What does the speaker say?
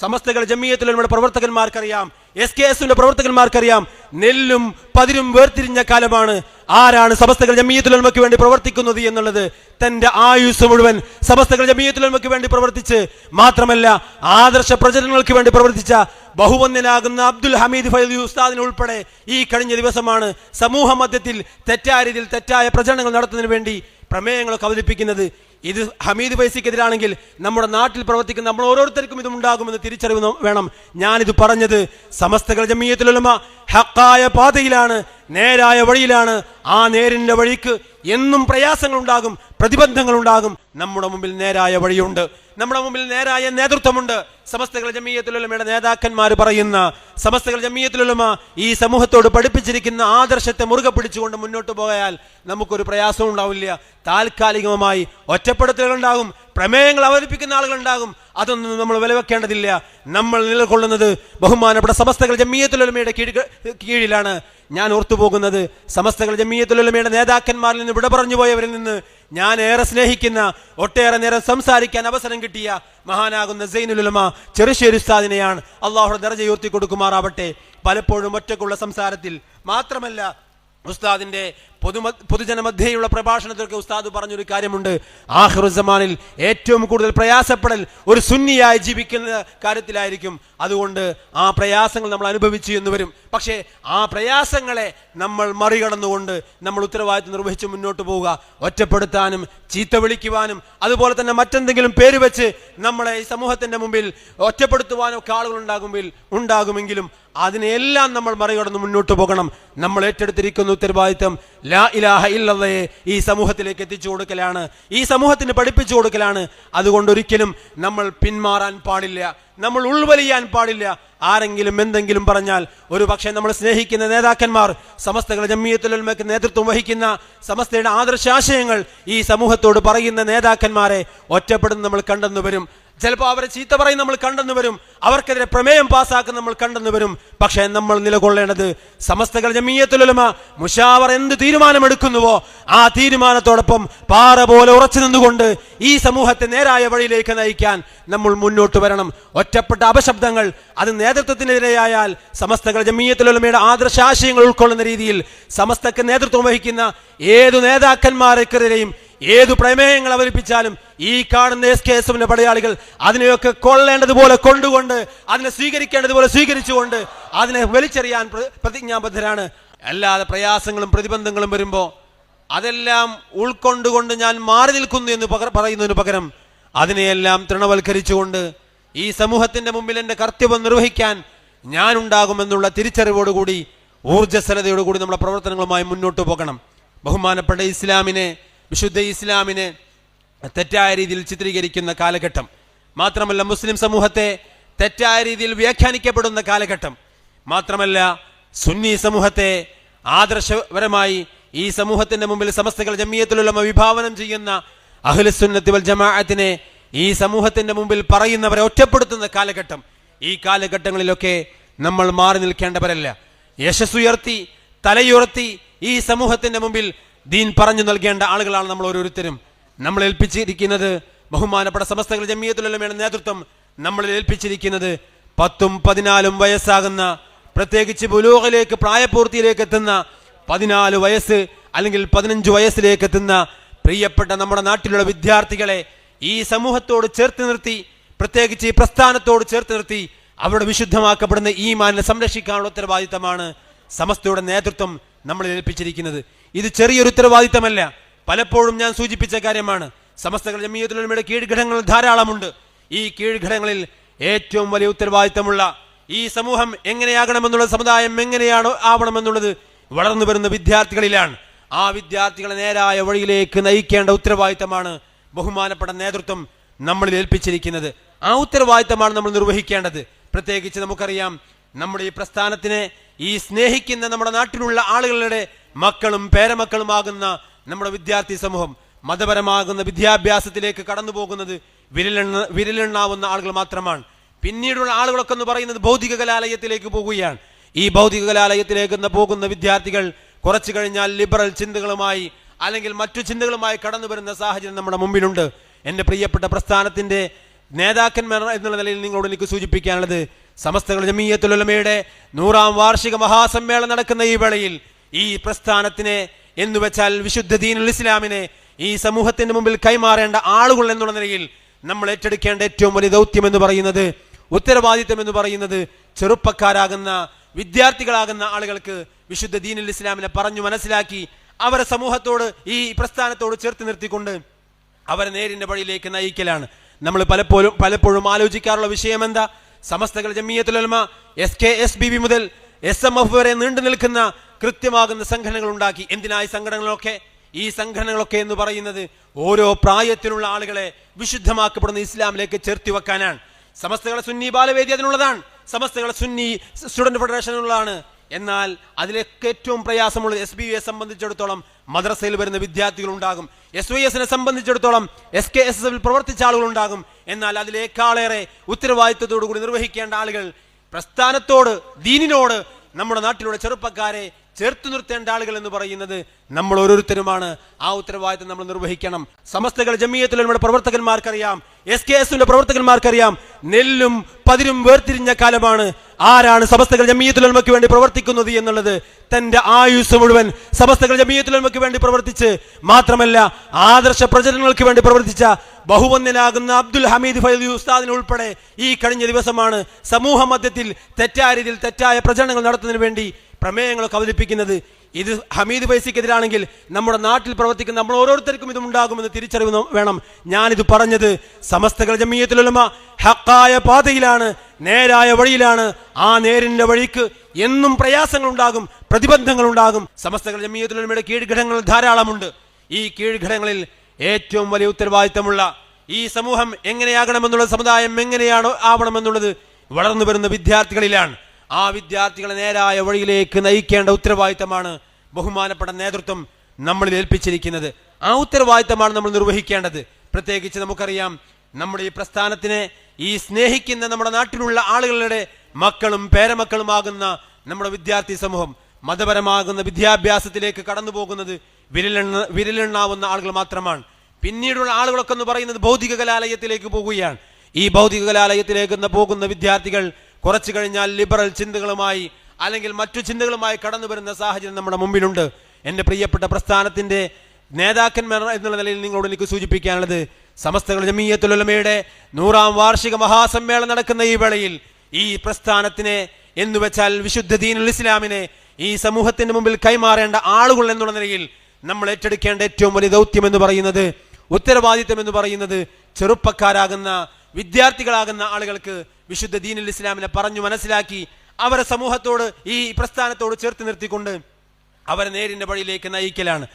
സമസ്തകൾ ജമീയത്തിലുള്ള പ്രവർത്തകന്മാർക്കറിയാം S K എസിന്റെ പ്രവർത്തകന്മാർക്കറിയാം. നെല്ലും പതിരും വേർതിരിഞ്ഞ കാലമാണ് ആരാണ് സമസ്തകൾ ജമീയത്തുലമയ്ക്ക് വേണ്ടി പ്രവർത്തിക്കുന്നത് എന്നുള്ളത്. തന്റെ ആയുസ് മുഴുവൻ സമസ്തകൾ ജമീയത്തുലമയ്ക്ക് വേണ്ടി പ്രവർത്തിച്ച് മാത്രമല്ല ആദർശ പ്രചരണങ്ങൾക്ക് വേണ്ടി പ്രവർത്തിച്ച ബഹുവന്യനാകുന്ന അബ്ദുൽ ഹമീദ് ഫൈദി ഉസ്താദിന് ഉൾപ്പെടെ ഈ കഴിഞ്ഞ ദിവസമാണ് സമൂഹ മധ്യത്തിൽ തെറ്റായ രീതിയിൽ തെറ്റായ പ്രചരണങ്ങൾ നടത്തുന്നതിന് വേണ്ടി പ്രമേയങ്ങളൊക്കെ അവതരിപ്പിക്കുന്നത്. ഇത് ഹമീദ് ഫൈസിക്കെതിരാണെങ്കിൽ നമ്മുടെ നാട്ടിൽ പ്രവർത്തിക്കുന്ന നമ്മൾ ഓരോരുത്തർക്കും ഇത് ഉണ്ടാകുമെന്ന് തിരിച്ചറിവ് വേണം. ഞാനിത് പറഞ്ഞത് സമസ്തകൾ ജമീയത്തിലുള്ള ഹക്കായ പാതയിലാണ് നേരായ വഴിയിലാണ്. ആ നേരിന്റെ വഴിക്ക് എന്നും പ്രയാസങ്ങളുണ്ടാകും പ്രതിബന്ധങ്ങളുണ്ടാകും. നമ്മുടെ മുമ്പിൽ നേരായ വഴിയുണ്ട്. നമ്മുടെ മുമ്പിൽ നേരായ നേതൃത്വമുണ്ട്. സമസ്തകൾ ജമീയത്തുലമയുടെ നേതാക്കന്മാർ പറയുന്ന സമസ്തകൾ ജമീയത്തുലമ ഈ സമൂഹത്തോട് പഠിപ്പിച്ചിരിക്കുന്ന ആദർശത്തെ മുറുകെ പിടിച്ചുകൊണ്ട് മുന്നോട്ട് പോയാൽ നമുക്കൊരു പ്രയാസവും ഉണ്ടാവില്ല. താൽക്കാലികമായി ഒറ്റപ്പെടുത്തലുകൾ ഉണ്ടാകും പ്രമേയങ്ങൾ അവതരിപ്പിക്കുന്ന ആളുകൾ ഉണ്ടാകും അതൊന്നും നമ്മൾ വിലവെക്കേണ്ടതില്ല. നമ്മൾ നിലകൊള്ളുന്നത് ബഹുമാനപ്പെട്ട സമസ്തകൾ ജമീയത്തുലമയുടെ കീഴിലാണ്. ഞാൻ ഓർത്തുപോകുന്നത് സമസ്തകൾ ജമീയത്തുലമയുടെ നേതാക്കന്മാരിൽ നിന്ന് വിട പറഞ്ഞു പോയവരിൽ നിന്ന് ഞാൻ ഏറെ സ്നേഹിക്കുന്ന ഒട്ടേറെ നേരം സംസാരിക്കാൻ അവസരം കിട്ടിയ മഹാനാകുന്ന സൈനുലുലമ ചെറുശ്ശേരി ഉസ്താദിനെയാണ് അള്ളാഹുടെ ദർജ ഉയർത്തി കൊടുക്കുമാറാവട്ടെ പലപ്പോഴും ഒറ്റക്കുള്ള സംസാരത്തിൽ മാത്രമല്ല ഉസ്താദിന്റെ പൊതുമ പൊതുജനമധ്യയുള്ള പ്രഭാഷണത്തിലൊക്കെ ഉസ്താദ് പറഞ്ഞൊരു കാര്യമുണ്ട്. ആഹ്റുസമാനിൽ ഏറ്റവും കൂടുതൽ പ്രയാസപ്പെടൽ ഒരു സുന്നിയായി ജീവിക്കുന്ന കാര്യത്തിലായിരിക്കും. അതുകൊണ്ട് ആ പ്രയാസങ്ങൾ നമ്മൾ അനുഭവിച്ചു എന്ന് വരും. പക്ഷേ ആ പ്രയാസങ്ങളെ നമ്മൾ മറികടന്നുകൊണ്ട് നമ്മൾ ഉത്തരവാദിത്വം നിർവഹിച്ച് മുന്നോട്ട് പോവുക. ഒറ്റപ്പെടുത്താനും ചീത്ത വിളിക്കുവാനും അതുപോലെ തന്നെ മറ്റെന്തെങ്കിലും പേര് വെച്ച് നമ്മളെ ഈ സമൂഹത്തിന്റെ മുമ്പിൽ ഒറ്റപ്പെടുത്തുവാനും ഒക്കെ ആളുകൾ ഉണ്ടാകുമ്പിൽ ഉണ്ടാകുമെങ്കിലും അതിനെല്ലാം നമ്മൾ മറികടന്ന് മുന്നോട്ട് പോകണം. നമ്മൾ ഏറ്റെടുത്തിരിക്കുന്ന ഉത്തരവാദിത്വം ലാ ഇലാഹ ഇല്ലതയെ ഈ സമൂഹത്തിലേക്ക് എത്തിച്ചു കൊടുക്കലാണ്. ഈ സമൂഹത്തിന് പഠിപ്പിച്ചു കൊടുക്കലാണ്. അതുകൊണ്ട് ഒരിക്കലും നമ്മൾ പിന്മാറാൻ പാടില്ല. നമ്മൾ ഉൾവലിയാൻ പാടില്ല. ആരെങ്കിലും എന്തെങ്കിലും പറഞ്ഞാൽ ഒരു പക്ഷേ നമ്മൾ സ്നേഹിക്കുന്ന നേതാക്കന്മാർ സമസ്തകൾ ജമ്മിയത്തുലമയ്ക്ക് നേതൃത്വം വഹിക്കുന്ന സമസ്തയുടെ ആദർശാശയങ്ങൾ ഈ സമൂഹത്തോട് പറയുന്ന നേതാക്കന്മാരെ ഒറ്റപ്പെടുന്ന നമ്മൾ കണ്ടെന്നു വരും. ചിലപ്പോൾ അവരെ ചീത്ത പറയും നമ്മൾ കണ്ടെന്ന് വരും. അവർക്കെതിരെ പ്രമേയം പാസ്സാക്കുന്ന നമ്മൾ കണ്ടെന്ന് വരും. പക്ഷേ നമ്മൾ നിലകൊള്ളേണ്ടത് സമസ്തകൾ ജമീയത്തുലമ മുഷാവർ എന്ത് തീരുമാനമെടുക്കുന്നുവോ ആ തീരുമാനത്തോടൊപ്പം പാറ പോലെ ഉറച്ചു നിന്നുകൊണ്ട് ഈ സമൂഹത്തെ നേരായ വഴിയിലേക്ക് നയിക്കാൻ നമ്മൾ മുന്നോട്ട് വരണം. ഒറ്റപ്പെട്ട അപശബ്ദങ്ങൾ അത് നേതൃത്വത്തിനെതിരെയായാൽ സമസ്തകൾ ജമീയത്തുലമയുടെ ആദർശാശയങ്ങൾ ഉൾക്കൊള്ളുന്ന രീതിയിൽ സമസ്തക്ക് നേതൃത്വം വഹിക്കുന്ന ഏതു നേതാക്കന്മാരെക്കെതിരെയും ഏതു പ്രമേയങ്ങൾ അവതരിപ്പിച്ചാലും ഈ കാണുന്ന എസ് കെ എസ് പടയാളികൾ അതിനെയൊക്കെ കൊള്ളേണ്ടതുപോലെ കൊണ്ടുകൊണ്ട് അതിനെ സ്വീകരിക്കേണ്ടതുപോലെ സ്വീകരിച്ചുകൊണ്ട് അതിനെ വലിച്ചെറിയാൻ പ്രതിജ്ഞാബദ്ധരാണ്. അല്ലാതെ പ്രയാസങ്ങളും പ്രതിബന്ധങ്ങളും വരുമ്പോൾ അതെല്ലാം ഉൾക്കൊണ്ടുകൊണ്ട് ഞാൻ മാറി നിൽക്കുന്നു എന്ന് പറയുന്നതിന് പകരം അതിനെയെല്ലാം തൃണവൽക്കരിച്ചുകൊണ്ട് ഈ സമൂഹത്തിന്റെ മുമ്പിൽ എന്റെ കർത്തവ്യം നിർവഹിക്കാൻ ഞാനുണ്ടാകുമെന്നുള്ള തിരിച്ചറിവോടുകൂടി ഊർജസ്വലതയോടുകൂടി നമ്മുടെ പ്രവർത്തനങ്ങളുമായി മുന്നോട്ട് പോകണം. ബഹുമാനപ്പെട്ട ഇസ്ലാമിനെ വിശുദ്ധ ഇസ്ലാമിനെ തെറ്റായ രീതിയിൽ ചിത്രീകരിക്കുന്ന കാലഘട്ടം. മാത്രമല്ല മുസ്ലിം സമൂഹത്തെ തെറ്റായ രീതിയിൽ വ്യാഖ്യാനിക്കപ്പെടുന്ന കാലഘട്ടം. മാത്രമല്ല സുന്നി സമൂഹത്തെ ആദർശപരമായി ഈ സമൂഹത്തിന്റെ മുമ്പിൽ സമസ്തകൾ ജമ്മിയത്തിലുള്ള വിഭാവനം ചെയ്യുന്ന അഹ്ലുസുന്നത്തി വൽ ജമാഅത്തിനെ ഈ സമൂഹത്തിന്റെ മുമ്പിൽ പറയുന്നവരെ ഒറ്റപ്പെടുത്തുന്ന കാലഘട്ടം. ഈ കാലഘട്ടങ്ങളിലൊക്കെ നമ്മൾ മാറി നിൽക്കേണ്ടവരല്ല. യശസ്സുയർത്തി തലയുയർത്തി ഈ സമൂഹത്തിന്റെ മുമ്പിൽ ദീൻ പറഞ്ഞു നൽകേണ്ട ആളുകളാണ് നമ്മൾ ഓരോരുത്തരും. നമ്മൾ ഏൽപ്പിച്ചിരിക്കുന്നത് ബഹുമാനപ്പെട്ട സമസ്തകൾ ജമ്മിയത്തിലുള്ള നേതൃത്വം നമ്മളിൽ ഏൽപ്പിച്ചിരിക്കുന്നത് പത്തും പതിനാലും വയസ്സാകുന്ന പ്രത്യേകിച്ച് ബുലൂഹിലേക്ക് പ്രായപൂർത്തിയിലേക്ക് എത്തുന്ന പതിനാല് വയസ്സ് അല്ലെങ്കിൽ പതിനഞ്ച് വയസ്സിലേക്ക് എത്തുന്ന പ്രിയപ്പെട്ട നമ്മുടെ നാട്ടിലുള്ള വിദ്യാർത്ഥികളെ ഈ സമൂഹത്തോട് ചേർത്ത് നിർത്തി പ്രത്യേകിച്ച് ഈ പ്രസ്ഥാനത്തോട് ചേർത്ത് നിർത്തി അവിടെ വിശുദ്ധമാക്കപ്പെടുന്ന ഈ മാനിനെ സംരക്ഷിക്കാനുള്ള ഉത്തരവാദിത്തമാണ് സമസ്തയുടെ നേതൃത്വം നമ്മൾ ഏൽപ്പിച്ചിരിക്കുന്നത്. ഇത് ചെറിയൊരു ഉത്തരവാദിത്തമല്ല. പലപ്പോഴും ഞാൻ സൂചിപ്പിച്ച കാര്യമാണ്. സമസ്ത ജമീയത്തുലമയുടെ കീഴ്ഘടകങ്ങൾ ധാരാളമുണ്ട്. ഈ കീഴ്ഘടകങ്ങളിൽ ഏറ്റവും വലിയ ഉത്തരവാദിത്തമുള്ള ഈ സമൂഹം എങ്ങനെയാകണമെന്നുള്ള സമുദായം എങ്ങനെയാണ് ആവണമെന്നുള്ളത് വളർന്നു വരുന്ന വിദ്യാർത്ഥികളിലാണ്. ആ വിദ്യാർത്ഥികളെ നേരായ വഴിയിലേക്ക് നയിക്കേണ്ട ഉത്തരവാദിത്തമാണ് ബഹുമാനപ്പെട്ട നേതൃത്വം നമ്മളിൽ ഏൽപ്പിച്ചിരിക്കുന്നത്. ആ ഉത്തരവാദിത്തമാണ് നമ്മൾ നിർവഹിക്കേണ്ടത്. പ്രത്യേകിച്ച് നമുക്കറിയാം നമ്മുടെ ഈ പ്രസ്ഥാനത്തിന് ഈ സ്നേഹിക്കുന്ന നമ്മുടെ നാട്ടിലുള്ള ആളുകളുടെ മക്കളും പേരമക്കളുമാകുന്ന നമ്മുടെ വിദ്യാർത്ഥി സമൂഹം മതപരമാകുന്ന വിദ്യാഭ്യാസത്തിലേക്ക് കടന്നു പോകുന്നത് വിരലെണ്ണ വിരലെണ്ണാവുന്ന ആളുകൾ മാത്രമാണ്. പിന്നീടുള്ള ആളുകളൊക്കെ എന്ന് പറയുന്നത് ഭൗതിക കലാലയത്തിലേക്ക് പോകുകയാണ്. ഈ ഭൗതിക കലാലയത്തിലേക്ക് പോകുന്ന വിദ്യാർത്ഥികൾ കുറച്ചു കഴിഞ്ഞാൽ ലിബറൽ ചിന്തകളുമായി അല്ലെങ്കിൽ മറ്റു ചിന്തകളുമായി കടന്നു വരുന്ന സാഹചര്യം നമ്മുടെ മുമ്പിലുണ്ട്. എന്റെ പ്രിയപ്പെട്ട പ്രസ്ഥാനത്തിന്റെ നേതാക്കന്മാർ എന്നുള്ള നിലയിൽ നിങ്ങളോട് എനിക്ക് സൂചിപ്പിക്കാനുള്ളത് സമസ്തകൾ ജമീയത്തുലമയുടെ നൂറാം വാർഷിക മഹാസമ്മേളനം നടക്കുന്ന ഈ വേളയിൽ ഈ പ്രസ്ഥാനത്തിനെ എന്ന് വെച്ചാൽ വിശുദ്ധ ദീനുൽ ഇസ്ലാമിനെ ഈ സമൂഹത്തിന്റെ മുമ്പിൽ കൈമാറേണ്ട ആളുകൾ എന്നുള്ള നിലയിൽ നമ്മൾ ഏറ്റെടുക്കേണ്ട ഏറ്റവും വലിയ ദൗത്യം എന്ന് പറയുന്നത് ഉത്തരവാദിത്വം എന്ന് പറയുന്നത് ചെറുപ്പക്കാരാകുന്ന വിദ്യാർത്ഥികളാകുന്ന ആളുകൾക്ക് വിശുദ്ധ ദീനുൽ ഇസ്ലാമിനെ പറഞ്ഞു മനസ്സിലാക്കി അവരെ സമൂഹത്തോട് ഈ പ്രസ്ഥാനത്തോട് ചേർത്ത് നിർത്തിക്കൊണ്ട് അവരെ നേരിന്റെ വഴിയിലേക്ക് നയിക്കലാണ്. നമ്മൾ പലപ്പോഴും പലപ്പോഴും ആലോചിക്കാറുള്ള വിഷയം എന്താ സമസ്തകൾ Jamiyyathul Ulama S K S B B മുതൽ എസ് എം എഫ് വരെ നീണ്ടു നിൽക്കുന്ന കൃത്യമാകുന്ന സംഘടനകൾ ഉണ്ടാക്കി. എന്തിനായി സംഘടനകളൊക്കെ? ഈ സംഘടനകളൊക്കെ എന്ന് പറയുന്നത് ഓരോ പ്രായത്തിലുള്ള ആളുകളെ വിശുദ്ധമാക്കപ്പെടുന്ന ഇസ്ലാമിലേക്ക് ചേർത്തി വെക്കാനാണ്. സമസ്തകളെ സുന്നി ബാലവേദി അതിനുള്ളതാണ്. സമസ്തകളെ സുന്നി സ്റ്റുഡന്റ് ഫെഡറേഷനുള്ളതാണ് എന്നാൽ അതിലൊക്കെ ഏറ്റവും പ്രയാസമുള്ളത് എസ് ബി വിയെ സംബന്ധിച്ചിടത്തോളം മദ്രസയിൽ വരുന്ന വിദ്യാർത്ഥികൾ ഉണ്ടാകും എസ് വൈ എസിനെ സംബന്ധിച്ചിടത്തോളം എസ് കെ എസ് എഫിൽ പ്രവർത്തിച്ച ആളുകൾ ഉണ്ടാകും എന്നാൽ അതിലേക്കാളേറെ ഉത്തരവാദിത്വത്തോടു കൂടി നിർവഹിക്കേണ്ട ആളുകൾ പ്രസ്ഥാനത്തോട് ദീനിനോട് നമ്മുടെ നാട്ടിലുള്ള ചെറുപ്പക്കാരെ ചേർത്ത് നിർത്തേണ്ട ആളുകൾ എന്ന് പറയുന്നത് നമ്മൾ ഓരോരുത്തരുമാണ്. ആ ഉത്തരവാദിത്തം നമ്മൾ നിർവഹിക്കണം. സമസ്തകൾ ജമീയത്തിൽ നമ്മുടെ പ്രവർത്തകന്മാർക്കറിയാം. എസ് കെ എസിന്റെ പ്രവർത്തകന്മാർക്കറിയാം നെല്ലും പതിരും വേർതിരിഞ്ഞ കാലമാണ് ആരാണ് സമസ്തകൾ ജമീയത്തുലമയ്ക്ക് വേണ്ടി പ്രവർത്തിക്കുന്നത് എന്നുള്ളത്. തന്റെ ആയുസ് മുഴുവൻ സമസ്തകൾ ജമീയത്തുലമയ്ക്ക് വേണ്ടി പ്രവർത്തിച്ച് മാത്രമല്ല ആദർശ പ്രചരണങ്ങൾക്ക് വേണ്ടി പ്രവർത്തിച്ച ബഹുവന്യനാകുന്ന അബ്ദുൽ ഹമീദ് ഫൈദി ഉസ്താദിന് ഉൾപ്പെടെ ഈ കഴിഞ്ഞ ദിവസമാണ് സമൂഹ മധ്യത്തിൽ തെറ്റായ രീതിയിൽ തെറ്റായ പ്രചരണങ്ങൾ നടത്തുന്നതിന് വേണ്ടി പ്രമേയങ്ങളൊക്കെ അവതരിപ്പിക്കുന്നത്. ഇത് ഹമീദ് ഫൈസിക്കെതിരാണെങ്കിൽ നമ്മുടെ നാട്ടിൽ പ്രവർത്തിക്കുന്ന നമ്മൾ ഓരോരുത്തർക്കും ഇത് ഉണ്ടാകുമെന്ന് തിരിച്ചറിവ് വേണം. ഞാനിത് പറഞ്ഞത് സമസ്തകൾ ജമീയത്തിലുള്ളമ ഹക്കായ പാതയിലാണ് നേരായ വഴിയിലാണ്. ആ നേരിന്റെ വഴിക്ക് എന്നും പ്രയാസങ്ങൾ ഉണ്ടാകും പ്രതിബന്ധങ്ങൾ ഉണ്ടാകും സമസ്തകൾ ജമീയത്തിലുള്ളമയുടെ കീഴ്ഘടകങ്ങൾ ധാരാളമുണ്ട്. ഈ കീഴ്ഘടങ്ങളിൽ ഏറ്റവും വലിയ ഉത്തരവാദിത്തമുള്ള ഈ സമൂഹം എങ്ങനെയാകണമെന്നുള്ള സമുദായം എങ്ങനെയാണോ ആവണമെന്നുള്ളത് വളർന്നു വരുന്ന വിദ്യാർത്ഥികളിലാണ്. ആ വിദ്യാർത്ഥികളെ നേരായ വഴിയിലേക്ക് നയിക്കേണ്ട ഉത്തരവാദിത്തമാണ് ബഹുമാനപ്പെട്ട നേതൃത്വം നമ്മളിൽ ഏൽപ്പിച്ചിരിക്കുന്നത്. ആ ഉത്തരവാദിത്തമാണ് നമ്മൾ നിർവഹിക്കേണ്ടത്. പ്രത്യേകിച്ച് നമുക്കറിയാം നമ്മുടെ ഈ പ്രസ്ഥാനത്തിനെ ഈ സ്നേഹിക്കുന്ന നമ്മുടെ നാട്ടിലുള്ള ആളുകളുടെ മക്കളും പേരമക്കളുമാകുന്ന നമ്മുടെ വിദ്യാർത്ഥി സമൂഹം മതപരമാകുന്ന വിദ്യാഭ്യാസത്തിലേക്ക് കടന്നു പോകുന്നത് വിരലെണ്ണ വിരലെണ്ണാവുന്ന ആളുകൾ മാത്രമാണ്. പിന്നീടുള്ള ആളുകളൊക്കെ എന്ന് പറയുന്നത് ഭൗതിക കലാലയത്തിലേക്ക് പോകുകയാണ്. ഈ ഭൗതിക കലാലയത്തിലേക്ക് പോകുന്ന വിദ്യാർത്ഥികൾ കുറച്ചു കഴിഞ്ഞാൽ ലിബറൽ ചിന്തകളുമായി അല്ലെങ്കിൽ മറ്റു ചിന്തകളുമായി കടന്നു വരുന്ന സാഹചര്യം നമ്മുടെ മുമ്പിലുണ്ട്. എന്റെ പ്രിയപ്പെട്ട പ്രസ്ഥാനത്തിന്റെ നേതാക്കന്മാർ എന്നുള്ള നിലയിൽ നിങ്ങളോട് എനിക്ക് സൂചിപ്പിക്കാനുള്ളത് സമസ്തകൾ ജമീയത്തുലമയുടെ നൂറാം വാർഷിക മഹാസമ്മേളനം നടക്കുന്ന ഈ വേളയിൽ ഈ പ്രസ്ഥാനത്തിനെ എന്ന് വെച്ചാൽ വിശുദ്ധ ദീനുൽ ഇസ്ലാമിനെ ഈ സമൂഹത്തിന്റെ മുമ്പിൽ കൈമാറേണ്ട ആളുകൾ എന്നുള്ള നിലയിൽ നമ്മൾ ഏറ്റെടുക്കേണ്ട ഏറ്റവും വലിയ ദൗത്യം എന്ന് പറയുന്നത് ഉത്തരവാദിത്വം എന്ന് പറയുന്നത് ചെറുപ്പക്കാരാകുന്ന വിദ്യാർത്ഥികളാകുന്ന ആളുകൾക്ക് വിശുദ്ധ ദീനുൽ ഇസ്ലാമിനെ പറഞ്ഞു മനസ്സിലാക്കി അവരെ സമൂഹത്തോട് ഈ പ്രസ്ഥാനത്തോട് ചേർത്ത് നിർത്തിക്കൊണ്ട് അവരെ നേരിന്റെ വഴിയിലേക്ക് നയിക്കലാണ്.